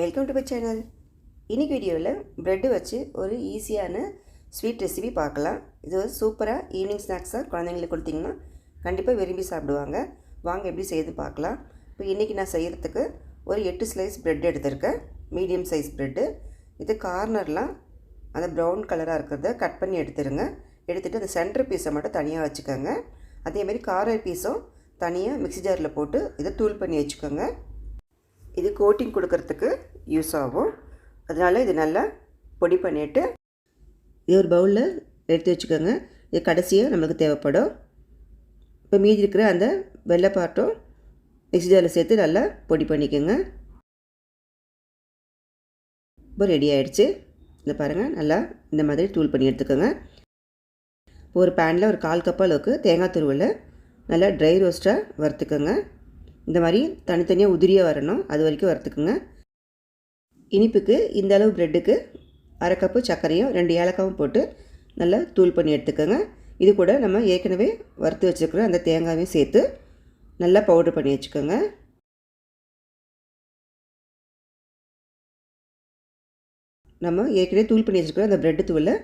Welcome to my channel இன்றைக்கி வீடியோவில் bread வச்சு ஒரு ஈஸியான ஸ்வீட் ரெசிபி பார்க்கலாம். இது ஒரு சூப்பராக ஈவினிங் ஸ்நாக்ஸாக குழந்தைங்களுக்கு கொடுத்தீங்கன்னா கண்டிப்பாக விரும்பி சாப்பிடுவாங்க. வாங்க எப்படி செய்து பார்க்கலாம். இப்போ இன்றைக்கி நான் செய்கிறதுக்கு ஒரு எட்டு ஸ்லைஸ் ப்ரெட் எடுத்திருக்கேன். மீடியம் சைஸ் ப்ரெட்டு இது கார்னர்லாம் அந்த ப்ரௌன் கலராக இருக்கிறத கட் பண்ணி எடுத்துருங்க. எடுத்துகிட்டு அந்த சென்டர் பீஸை மட்டும் தனியாக வச்சுக்கோங்க. அதேமாதிரி கார்னர் பீஸும் தனியாக மிக்ஸி ஜாரில் போட்டு இதை தூள் பண்ணி வச்சுக்கோங்க. இது கோட்டிங் கொடுக்கறதுக்கு யூஸ் ஆகும். அதனால் இது நல்லா பொடி பண்ணிவிட்டு இது ஒரு பவுலில் எடுத்து வச்சுக்கோங்க. இது கடைசியாக நம்மளுக்கு தேவைப்படும். இப்போ மீதி இருக்கிற அந்த வெள்ளை பாட்டும் மிக்ஸி ஜாரில் சேர்த்து நல்லா பொடி பண்ணிக்கோங்க. இப்போ ரெடி ஆகிடுச்சு இந்த பாருங்கள் நல்லா இந்த மாதிரி தூள் பண்ணி எடுத்துக்கோங்க. இப்போ ஒரு பேனில் ஒரு கால் கப் அளவுக்கு தேங்காய் துருவலை நல்லா ட்ரை ரோஸ்ட்டாக வறுத்துக்கோங்க. இந்த மாதிரி தனித்தனியாக உதிரியாக வரணும். அது வரைக்கும் வறுத்துக்குங்க. இனிப்புக்கு இந்த அளவு ப்ரெட்டுக்கு அரை கப்பு சர்க்கரையும் ரெண்டு ஏலக்காவும் போட்டு நல்லா தூள் பண்ணி எடுத்துக்கோங்க. இது கூட நம்ம ஏற்கனவே வறுத்து வச்சுருக்கிற அந்த தேங்காயும் சேர்த்து நல்லா பவுட்ரு பண்ணி வச்சுக்கோங்க. நம்ம ஏற்கனவே தூள் பண்ணி வச்சுருக்கிற அந்த ப்ரெட்டு தூளை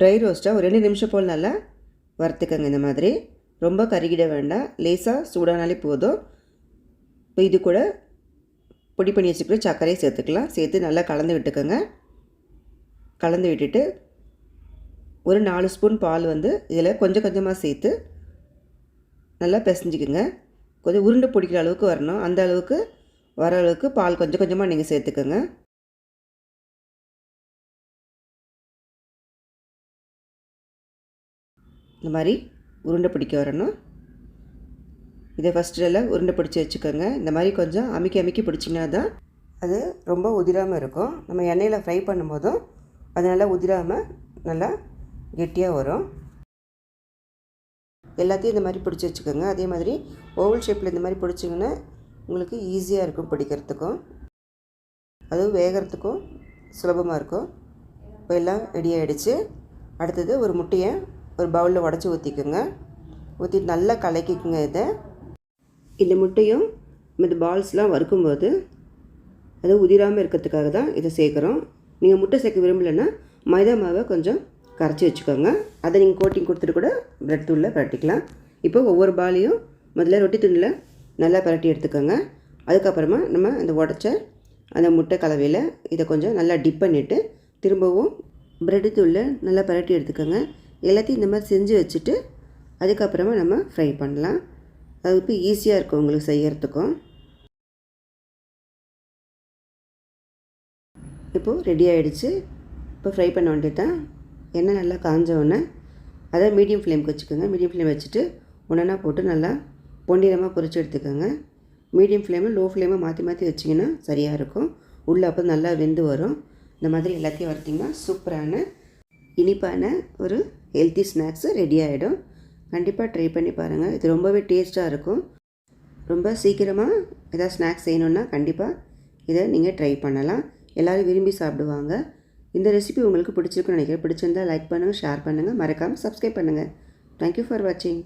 ட்ரை ரோஸ்ட்டாக ஒரு ரெண்டு நிமிஷம் போல் நல்லா வறுத்துக்கோங்க இந்த மாதிரி. ரொம்ப கருகிட வேண்டாம். லேசாக சூடானாலே போதும். இப்போ இது கூட பொடி பண்ணி வச்சுக்கிற சர்க்கரையை சேர்த்துக்கலாம். சேர்த்து நல்லா கலந்து விட்டுக்கோங்க. கலந்து விட்டுட்டு ஒரு நாலு ஸ்பூன் பால் வந்து இதில் கொஞ்சம் கொஞ்சமாக சேர்த்து நல்லா பிசைஞ்சிக்கோங்க. கொஞ்சம் உருண்டை பிடிக்கிற அளவுக்கு வரணும். அந்த அளவுக்கு வர அளவுக்கு பால் கொஞ்சம் கொஞ்சமாக நீங்கள் சேர்த்துக்கோங்க. இந்த மாதிரி உருண்டை பிடிக்க வரணும். இதை ஃபஸ்ட்டில் உருண்டை பிடிச்சி வச்சுக்கோங்க. இந்த மாதிரி கொஞ்சம் அமைக்கி அமைக்கி பிடிச்சிங்கன்னா தான் அது ரொம்ப உதிராமல் இருக்கும். நம்ம எண்ணெயில் ஃப்ரை பண்ணும்போதும் அது நல்லா உதிராமல் நல்லா கெட்டியாக வரும். எல்லாத்தையும் இந்த மாதிரி பிடிச்சி வச்சுக்கோங்க. அதே மாதிரி ஓவல் ஷேப்பில் இந்த மாதிரி பிடிச்சிங்கன்னா உங்களுக்கு ஈஸியாக இருக்கும் பிடிக்கிறதுக்கும். அதுவும் வேகிறதுக்கும் சுலபமாக இருக்கும். இப்போ எல்லாம் ரெடி ஆகிடுச்சு அடுத்தது ஒரு முட்டையை ஒரு பவுலில் உடச்சி ஊற்றிக்குங்க ஊற்றிட்டு நல்லா கலக்கிக்குங்க இதை. இந்த முட்டையும் இந்த பால்ஸ்லாம் வறுக்கும்போது அது உதிராமல் இருக்கிறதுக்காக தான் இதை சேர்க்குறோம். நீங்கள் முட்டை சேர்க்க விரும்பலைன்னா மைதா மாவை கொஞ்சம் கரைச்சி வச்சுக்கோங்க. அதை நீங்கள் கோட்டிங் கொடுத்துட்டு கூட ப்ரெட் தூளில் பரட்டிக்கலாம். இப்போ ஒவ்வொரு பாலையும் முதல்ல ரொட்டி துணியில் நல்லா பரட்டி எடுத்துக்கோங்க. அதுக்கப்புறமா நம்ம அந்த உடச்ச அந்த முட்டை கலவையில் இதை கொஞ்சம் நல்லா டிப் பண்ணிவிட்டு திரும்பவும் ப்ரெட் தூளில் நல்லா பரட்டி எடுத்துக்கோங்க. எல்லாத்தையும் இந்த மாதிரி செஞ்சு வச்சுட்டு அதுக்கப்புறமா நம்ம ஃப்ரை பண்ணலாம். அது இப்போ ஈஸியாக இருக்கும் உங்களுக்கு செய்கிறதுக்கும் இப்போது ரெடி ஆகிடுச்சு இப்போ ஃப்ரை பண்ண வேண்டியது தான் எண்ணெய் நல்லா காஞ்ச அதை மீடியம் ஃப்ளேமுக்கு வச்சுக்கோங்க. மீடியம் ஃப்ளேம் வச்சுட்டு ஒன்றா போட்டு நல்லா பொன்னிறமாக பொரிச்சு எடுத்துக்கோங்க. மீடியம் ஃப்ளேமு லோ ஃப்ளேமாக மாற்றி மாற்றி வச்சிங்கன்னா சரியாக இருக்கும். உள்ளே அப்போ நல்லா வெந்து வரும். இந்த மாதிரி எல்லாத்தையும் வறுத்திங்கன்னா சூப்பரான இனிப்பான ஒரு ஹெல்த்தி ஸ்நாக்ஸு ரெடி ஆகிடும் கண்டிப்பாக ட்ரை பண்ணி பாருங்கள் இது ரொம்பவே டேஸ்ட்டாக இருக்கும். ரொம்ப சீக்கிரமாக எதாவது ஸ்நாக்ஸ் செய்யணுன்னா கண்டிப்பாக இதை நீங்கள் ட்ரை பண்ணலாம். எல்லோரும் விரும்பி சாப்பிடுவாங்க. இந்த ரெசிபி உங்களுக்கு பிடிச்சிருக்குன்னு நினைக்கிறேன். பிடிச்சிருந்தால் லைக் பண்ணுங்கள் ஷேர் பண்ணுங்கள் மறக்காமல் சப்ஸ்கிரைப் பண்ணுங்கள் தேங்க்யூ ஃபார் வாட்சிங்